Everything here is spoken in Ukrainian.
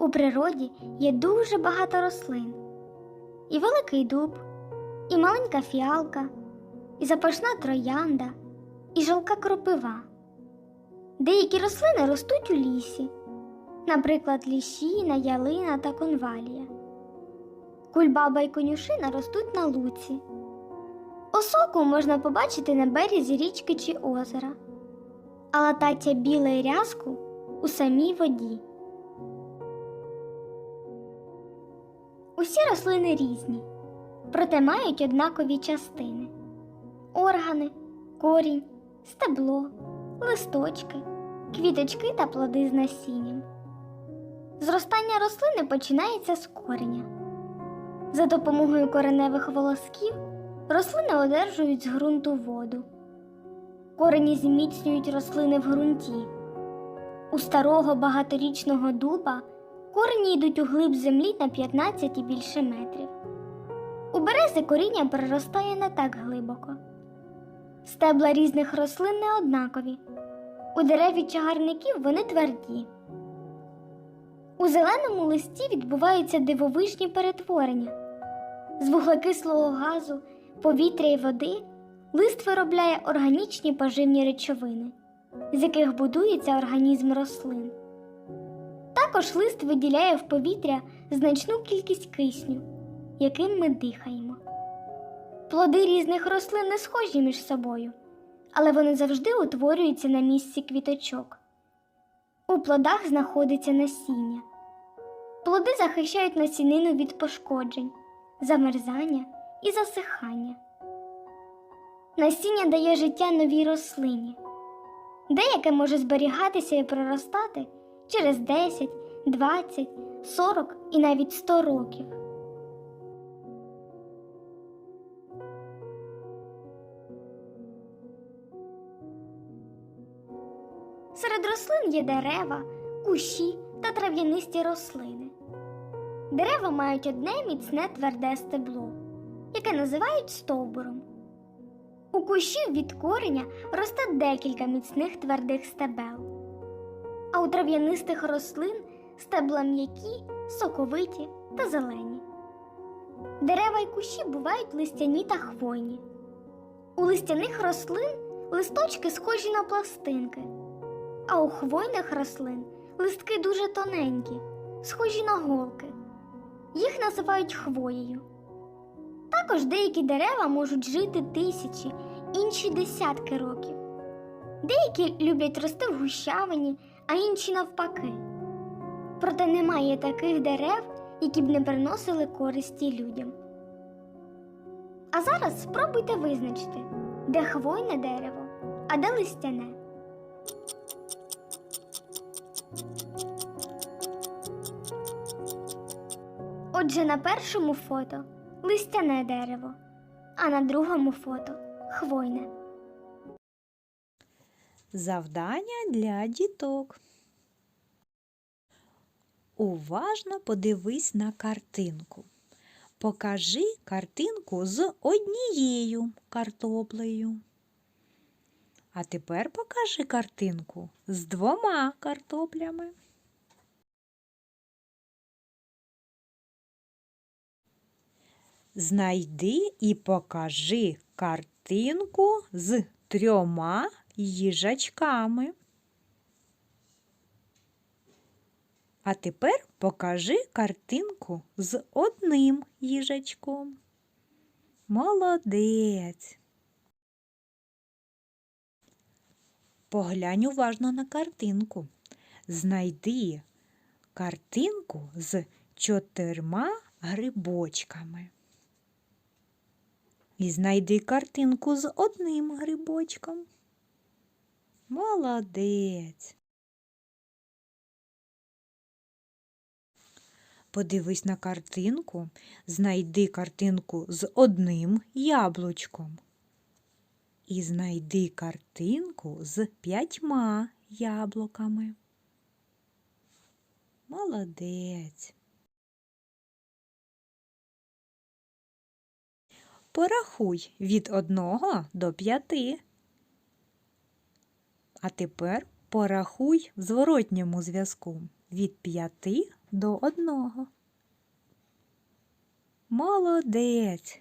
У природі є дуже багато рослин. І великий дуб, і маленька фіалка, і запашна троянда, і жолка кропива. Деякі рослини ростуть у лісі, наприклад, ліщина, ялина та конвалія. Кульбаба і конюшина ростуть на луці. Осоку можна побачити на березі річки чи озера, а латаття біле і рязку у самій воді. Усі рослини різні, проте мають однакові частини: органи, корінь, стебло, листочки, квіточки та плоди з насінням. Зростання рослини починається з кореня. За допомогою кореневих волосків рослини одержують з ґрунту воду. Корені зміцнюють рослини в ґрунті. У старого багаторічного дуба корені йдуть у глиб землі на 15 і більше метрів. У берези коріння проростає не так глибоко. Стебла різних рослин не однакові. У дерев і чагарників вони тверді. У зеленому листі відбуваються дивовижні перетворення. З вуглекислого газу, повітря і води лист виробляє органічні поживні речовини, з яких будується організм рослин. Також лист виділяє в повітря значну кількість кисню, яким ми дихаємо. Плоди різних рослин не схожі між собою, але вони завжди утворюються на місці квіточок. У плодах знаходиться насіння. Плоди захищають насінину від пошкоджень, замерзання і засихання. Насіння дає життя новій рослині. Деяке може зберігатися і проростати через 10, 20, 40 і навіть 100 років. Серед рослин є дерева, кущі та трав'янисті рослини. Дерева мають одне міцне тверде стебло, яке називають стовбуром. У кущів від кореня росте декілька міцних твердих стебел, а у трав'янистих рослин стебла м'які, соковиті та зелені. Дерева й кущі бувають листяні та хвойні. У листяних рослин листочки схожі на пластинки, а у хвойних рослин листки дуже тоненькі, схожі на голки. Їх називають хвоєю. Також деякі дерева можуть жити тисячі, інші десятки років. Деякі люблять рости в гущавині, а інші навпаки. Проте немає таких дерев, які б не приносили користі людям. А зараз спробуйте визначити, де хвойне дерево, а де листяне. Отже, на першому фото листяне дерево, а на другому фото хвойне. Завдання для діток. Уважно подивись на картинку. Покажи картинку з однією картоплею. А тепер покажи картинку з двома картоплями. Знайди і покажи картинку з трьома їжачками. А тепер покажи картинку з одним їжачком. Молодець. Поглянь уважно на картинку. Знайди картинку з чотирма грибочками. І знайди картинку з одним грибочком. Молодець. Подивись на картинку, знайди картинку з одним яблучком. І знайди картинку з п'ятьма яблуками. Молодець. Порахуй від одного до п'яти. А тепер порахуй в зворотньому зв'язку від п'яти до одного. Молодець.